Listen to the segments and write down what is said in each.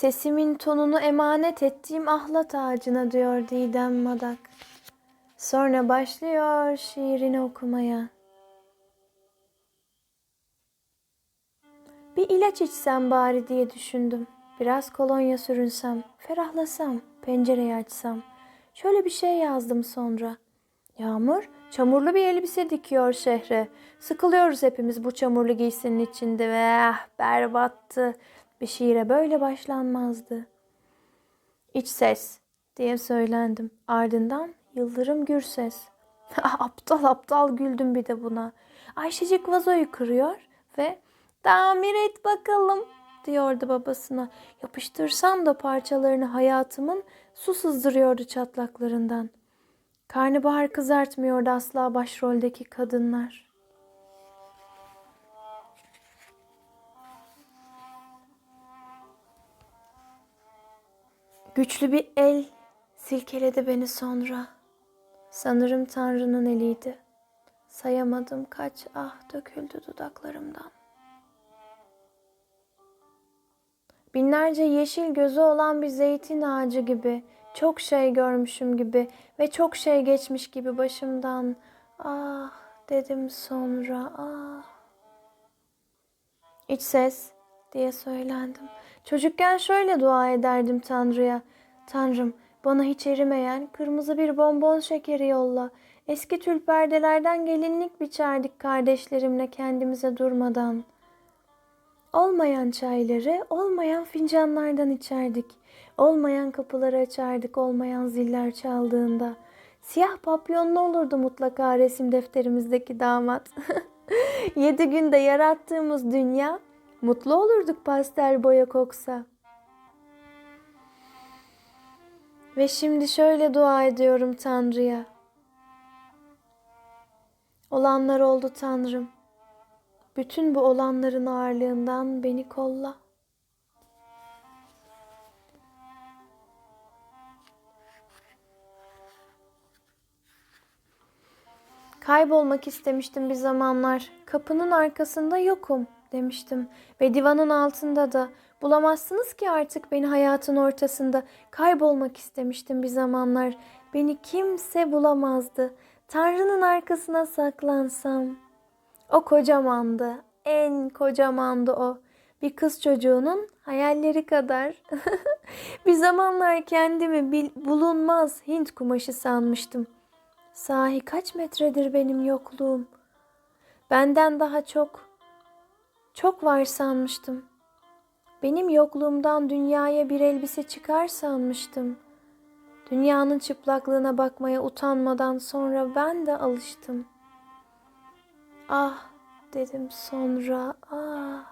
Sesimin tonunu emanet ettiğim ahlat ağacına diyor Didem Madak. Sonra başlıyor şiirini okumaya. Bir ilaç içsem bari diye düşündüm. Biraz kolonya sürünsem, ferahlasam, pencereyi açsam. Şöyle bir şey yazdım sonra. Yağmur, çamurlu bir elbise dikiyor şehre. Sıkılıyoruz hepimiz bu çamurlu giysinin içinde ve ah, berbattı. Bir şiire böyle başlanmazdı. İç ses diye söylendim. Ardından Yıldırım Gürses. aptal aptal güldüm bir de buna. Ayşecik vazoyu kırıyor ve tamir et bakalım diyordu babasına. Yapıştırsam da parçalarını hayatımın su sızdırıyordu çatlaklarından. Karnabahar kızartmıyordu asla başroldeki kadınlar. Güçlü bir el silkeledi beni sonra. Sanırım Tanrı'nın eliydi. Sayamadım kaç ah döküldü dudaklarımdan. Binlerce yeşil gözü olan bir zeytin ağacı gibi, çok şey görmüşüm gibi ve çok şey geçmiş gibi başımdan. Ah dedim sonra ah. İç ses diye söylendim. Çocukken şöyle dua ederdim Tanrı'ya. Tanrım bana hiç erimeyen kırmızı bir bonbon şekeri yolla. Eski tül perdelerden gelinlik biçerdik kardeşlerimle kendimize durmadan. Olmayan çayları olmayan fincanlardan içerdik. Olmayan kapıları açardık olmayan ziller çaldığında. Siyah papyonlu olurdu mutlaka resim defterimizdeki damat. Yedi günde yarattığımız dünya mutlu olurduk pastel boya koksa. Ve şimdi şöyle dua ediyorum Tanrı'ya. Olanlar oldu Tanrım. Bütün bu olanların ağırlığından beni kolla. Kaybolmak istemiştim bir zamanlar. Kapının arkasında yokum demiştim. Ve divanın altında da bulamazsınız ki artık beni hayatın ortasında. Kaybolmak istemiştim bir zamanlar. Beni kimse bulamazdı. Tanrı'nın arkasına saklansam. O kocamandı. En kocamandı o. Bir kız çocuğunun hayalleri kadar. bir zamanlar kendimi bil- bulunmaz Hint kumaşı sanmıştım. Sahi kaç metredir benim yokluğum? Benden daha çok, çok var sanmıştım. Benim yokluğumdan dünyaya bir elbise çıkar sanmıştım. Dünyanın çıplaklığına bakmaya utanmadan sonra ben de alıştım. Ah dedim sonra ah.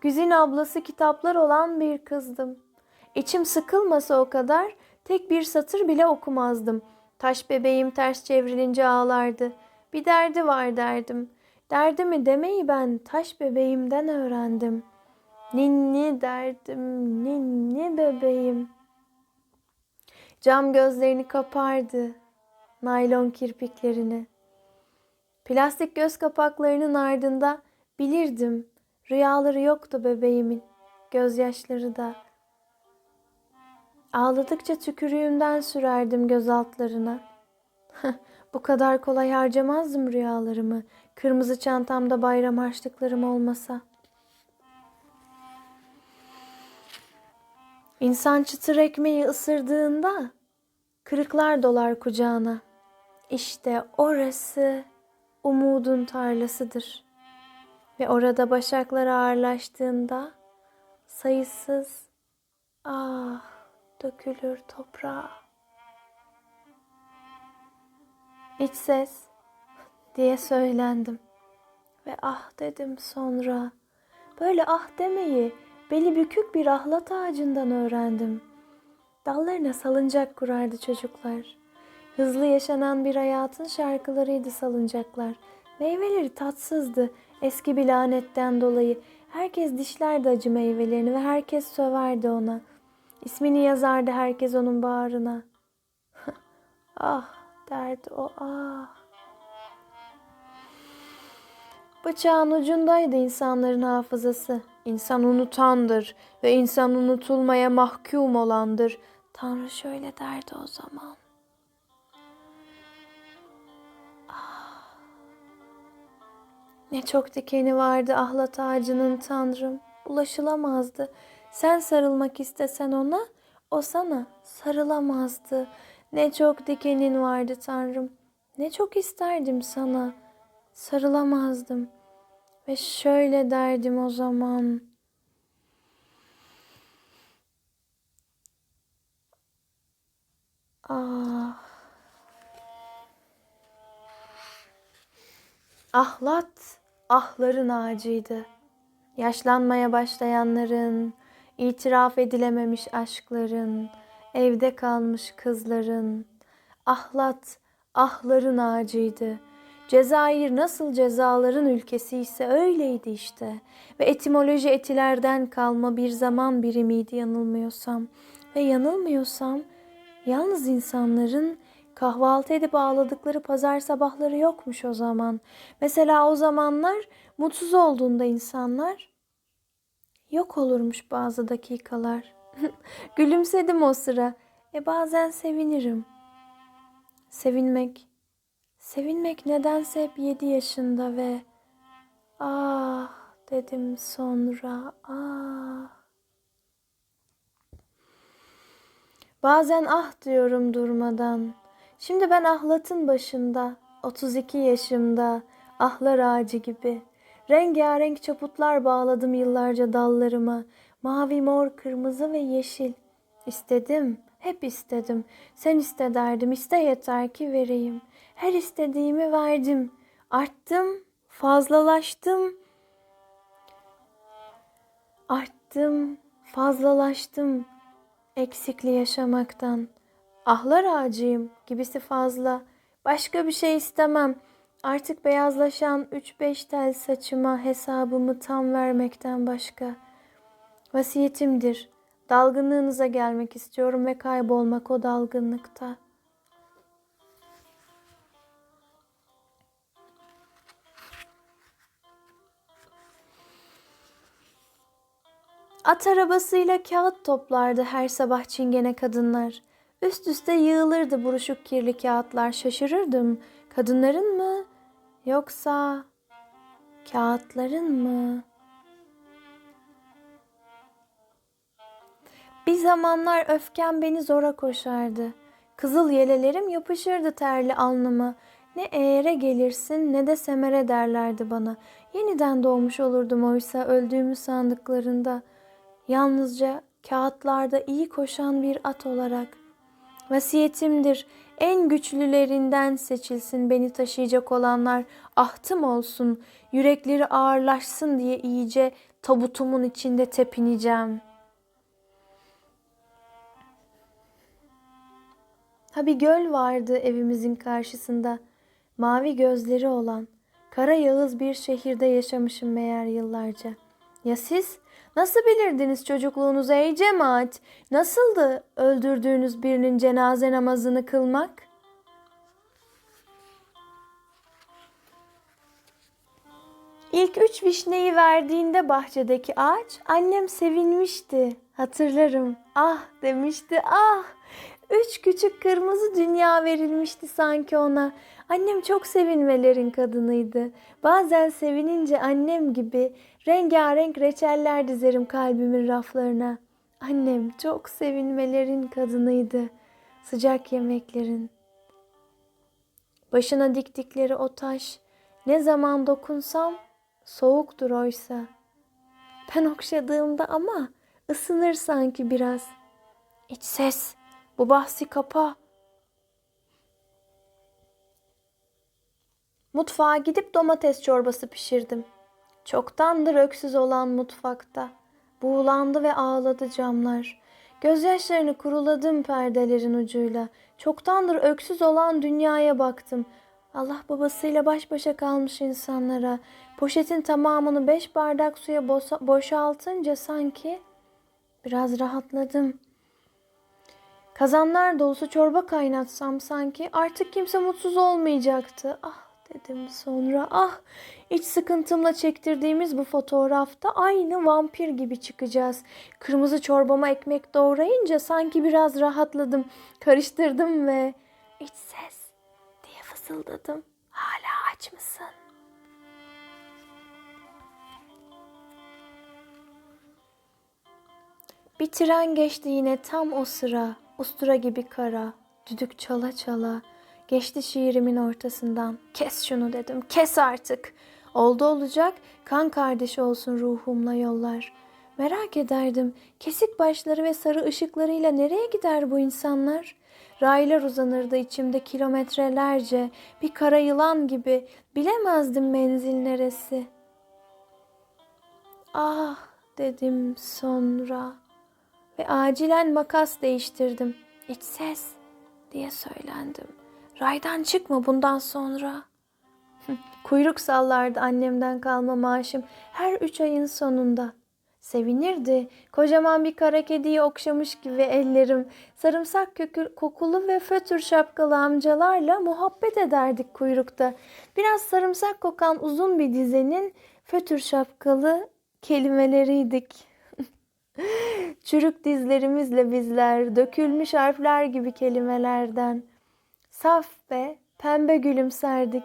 Güzin ablası kitaplar olan bir kızdım. İçim sıkılmasa o kadar tek bir satır bile okumazdım. Taş bebeğim ters çevrilince ağlardı. Bir derdi var derdim. Derdimi demeyi ben taş bebeğimden öğrendim. Ninni derdim, ninni bebeğim. Cam gözlerini kapardı, naylon kirpiklerini. Plastik göz kapaklarının ardında bilirdim rüyaları yoktu bebeğimin, gözyaşları da. Ağladıkça tükürüğümden sürerdim göz altlarına. Bu kadar kolay harcamazdım rüyalarımı, kırmızı çantamda bayram harçlıklarım olmasa. İnsan çıtır ekmeği ısırdığında kırıklar dolar kucağına. İşte orası umudun tarlasıdır. Ve orada başaklar ağırlaştığında sayısız ah dökülür toprağa. İç ses diye söylendim. Ve ah dedim sonra. Böyle ah demeyi beli bükük bir ahlat ağacından öğrendim. Dallarına salıncak kurardı çocuklar. Hızlı yaşanan bir hayatın şarkılarıydı salıncaklar. Meyveleri tatsızdı eski bir lanetten dolayı. Herkes dişlerdi acı meyvelerini ve herkes söverdi ona. İsmini yazardı herkes onun bağrına. ah derdi o ah. Bıçağın ucundaydı insanların hafızası. İnsan unutandır ve insan unutulmaya mahkum olandır. Tanrı şöyle derdi o zaman. Ah. Ne çok dikeni vardı ahlat ağacının Tanrım. Ulaşılamazdı. Sen sarılmak istesen ona, o sana sarılamazdı. Ne çok dikenin vardı Tanrım. Ne çok isterdim sana. Sarılamazdım. Ve şöyle derdim o zaman. Ah. Ahlat, ahların ağacıydı. Yaşlanmaya başlayanların, itiraf edilememiş aşkların, evde kalmış kızların. Ahlat, ahların ağacıydı. Cezayir nasıl cezaların ülkesi ise öyleydi işte. Ve etimoloji etilerden kalma bir zaman birimiydi yanılmıyorsam. Ve yanılmıyorsam yalnız insanların kahvaltı edip ağladıkları pazar sabahları yokmuş o zaman. Mesela o zamanlar mutsuz olduğunda insanlar yok olurmuş bazı dakikalar. Gülümsedim o sıra. E bazen sevinirim. Sevinmek Sevinmek nedense hep yedi yaşında ve ah dedim sonra ah. Bazen ah diyorum durmadan. Şimdi ben ahlatın başında, 32 yaşımda, ahlar ağacı gibi. Rengarenk çaputlar bağladım yıllarca dallarıma. Mavi, mor, kırmızı ve yeşil. İstedim, hep istedim. Sen iste derdim, iste yeter ki vereyim. Her istediğimi verdim. Arttım, fazlalaştım. Arttım, fazlalaştım. Eksikli yaşamaktan. Ahlar ağacıyım gibisi fazla. Başka bir şey istemem. Artık beyazlaşan üç beş tel saçıma hesabımı tam vermekten başka. Vasiyetimdir. Dalgınlığınıza gelmek istiyorum ve kaybolmak o dalgınlıkta.'' At arabasıyla kağıt toplardı her sabah çingene kadınlar. Üst üste yığılırdı buruşuk kirli kağıtlar. Şaşırırdım. Kadınların mı? Yoksa kağıtların mı? Zamanlar öfkem beni zora koşardı. Kızıl yelelerim yapışırdı terli alnıma. Ne eğere gelirsin ne de semere derlerdi bana. Yeniden doğmuş olurdum oysa öldüğümü sandıklarında.'' yalnızca kağıtlarda iyi koşan bir at olarak. Vasiyetimdir en güçlülerinden seçilsin beni taşıyacak olanlar ahtım olsun yürekleri ağırlaşsın diye iyice tabutumun içinde tepineceğim. Ha bir göl vardı evimizin karşısında mavi gözleri olan kara yağız bir şehirde yaşamışım meğer yıllarca. Ya siz Nasıl bilirdiniz çocukluğunuzu ey cemaat? Nasıldı öldürdüğünüz birinin cenaze namazını kılmak? İlk üç vişneyi verdiğinde bahçedeki ağaç annem sevinmişti. Hatırlarım. Ah demişti ah. Üç küçük kırmızı dünya verilmişti sanki ona. Annem çok sevinmelerin kadınıydı. Bazen sevinince annem gibi rengarenk reçeller dizerim kalbimin raflarına. Annem çok sevinmelerin kadınıydı. Sıcak yemeklerin. Başına diktikleri o taş ne zaman dokunsam soğuktur oysa. Ben okşadığımda ama ısınır sanki biraz. İç ses, bu bahsi kapa.'' Mutfağa gidip domates çorbası pişirdim. Çoktandır öksüz olan mutfakta. Buğulandı ve ağladı camlar. Gözyaşlarını kuruladım perdelerin ucuyla. Çoktandır öksüz olan dünyaya baktım. Allah babasıyla baş başa kalmış insanlara. Poşetin tamamını beş bardak suya boşaltınca sanki biraz rahatladım. Kazanlar dolusu çorba kaynatsam sanki artık kimse mutsuz olmayacaktı. Ah dedim sonra. Ah iç sıkıntımla çektirdiğimiz bu fotoğrafta aynı vampir gibi çıkacağız. Kırmızı çorbama ekmek doğrayınca sanki biraz rahatladım. Karıştırdım ve iç ses diye fısıldadım. Hala aç mısın? Bir tren geçti yine tam o sıra. Ustura gibi kara. Düdük çala çala. Geçti şiirimin ortasından. Kes şunu dedim. Kes artık. Oldu olacak. Kan kardeşi olsun ruhumla yollar. Merak ederdim. Kesik başları ve sarı ışıklarıyla nereye gider bu insanlar? Raylar uzanırdı içimde kilometrelerce. Bir kara yılan gibi. Bilemezdim menzil neresi. Ah dedim sonra ve acilen makas değiştirdim. İç ses diye söylendim. Raydan çıkma bundan sonra. Kuyruk sallardı annemden kalma maaşım her üç ayın sonunda. Sevinirdi. Kocaman bir kara kediyi okşamış gibi ellerim. Sarımsak kökü, kokulu ve fötür şapkalı amcalarla muhabbet ederdik kuyrukta. Biraz sarımsak kokan uzun bir dizenin fötür şapkalı kelimeleriydik. Çürük dizlerimizle bizler, dökülmüş harfler gibi kelimelerden. Saf ve pembe gülümserdik.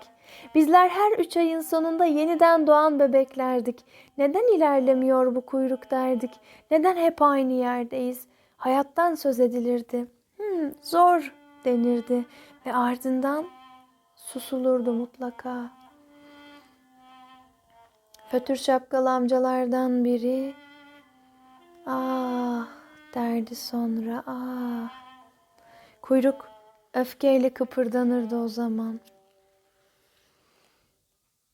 Bizler her üç ayın sonunda yeniden doğan bebeklerdik. Neden ilerlemiyor bu kuyruk derdik. Neden hep aynı yerdeyiz. Hayattan söz edilirdi. Hmm, zor denirdi ve ardından susulurdu mutlaka. Fötür şapkalı amcalardan biri Ah derdi sonra ah. Kuyruk öfkeyle kıpırdanırdı o zaman.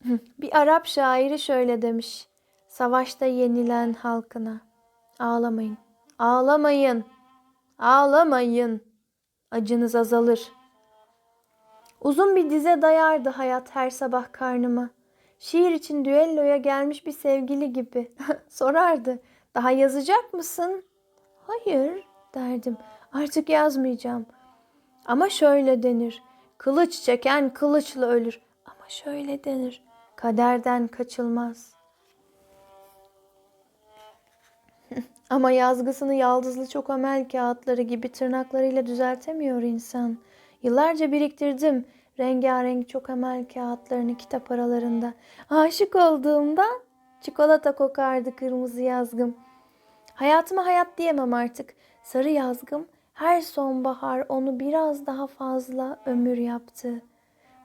Bir Arap şairi şöyle demiş. Savaşta yenilen halkına. Ağlamayın, ağlamayın, ağlamayın. Acınız azalır. Uzun bir dize dayardı hayat her sabah karnıma. Şiir için düelloya gelmiş bir sevgili gibi. Sorardı. Daha yazacak mısın? Hayır derdim. Artık yazmayacağım. Ama şöyle denir. Kılıç çeken kılıçla ölür. Ama şöyle denir. Kaderden kaçılmaz. Ama yazgısını yaldızlı çok amel kağıtları gibi tırnaklarıyla düzeltemiyor insan. Yıllarca biriktirdim rengarenk çok amel kağıtlarını kitap aralarında. Aşık olduğumda Çikolata kokardı kırmızı yazgım. Hayatıma hayat diyemem artık. Sarı yazgım her sonbahar onu biraz daha fazla ömür yaptı.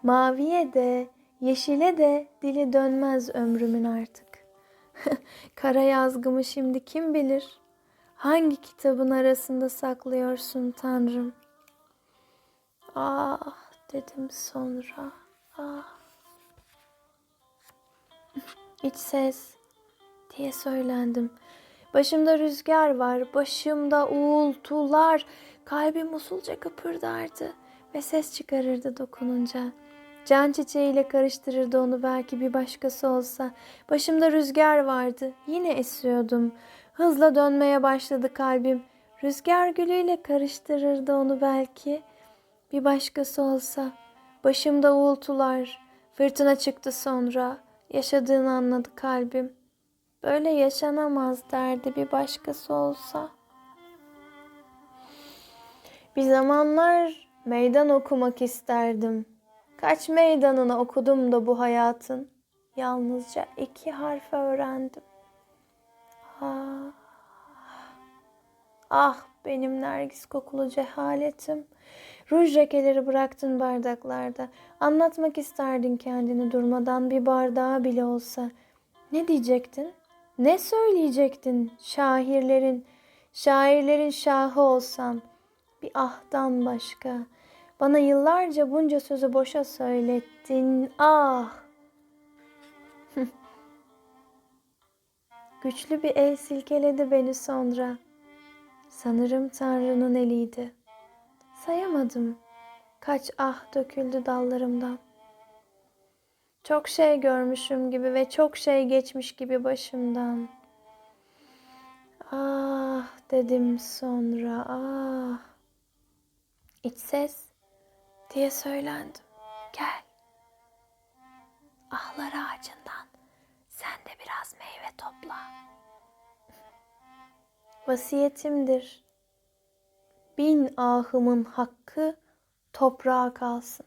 Maviye de, yeşile de dili dönmez ömrümün artık. Kara yazgımı şimdi kim bilir? Hangi kitabın arasında saklıyorsun Tanrım? Ah dedim sonra. Ah. İç ses diye söylendim. Başımda rüzgar var, başımda uğultular. Kalbim usulca kıpırdardı ve ses çıkarırdı dokununca. Can çiçeğiyle karıştırırdı onu belki bir başkası olsa. Başımda rüzgar vardı, yine esiyordum. Hızla dönmeye başladı kalbim. Rüzgar gülüyle karıştırırdı onu belki. Bir başkası olsa. Başımda uğultular. Fırtına çıktı sonra. Yaşadığını anladı kalbim. Böyle yaşanamaz derdi bir başkası olsa. Bir zamanlar meydan okumak isterdim. Kaç meydanını okudum da bu hayatın. Yalnızca iki harf öğrendim. Ah, ah benim nergis kokulu cehaletim. Ruj lekeleri bıraktın bardaklarda. Anlatmak isterdin kendini durmadan bir bardağa bile olsa. Ne diyecektin? Ne söyleyecektin şairlerin, şairlerin şahı olsan? Bir ahtan başka. Bana yıllarca bunca sözü boşa söylettin. Ah! Güçlü bir el silkeledi beni sonra. Sanırım Tanrı'nın eliydi. Sayamadım. Kaç ah döküldü dallarımdan. Çok şey görmüşüm gibi ve çok şey geçmiş gibi başımdan. Ah dedim sonra ah. İç ses diye söylendim. Gel. Ahlar ağacından sen de biraz meyve topla. Vasiyetimdir. Bin ahımın hakkı toprağa kalsın.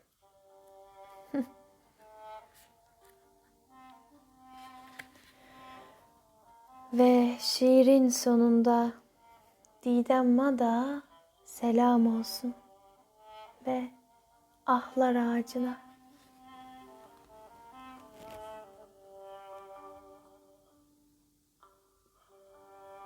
Ve şiirin sonunda Didem Mada selam olsun ve ahlar ağacına.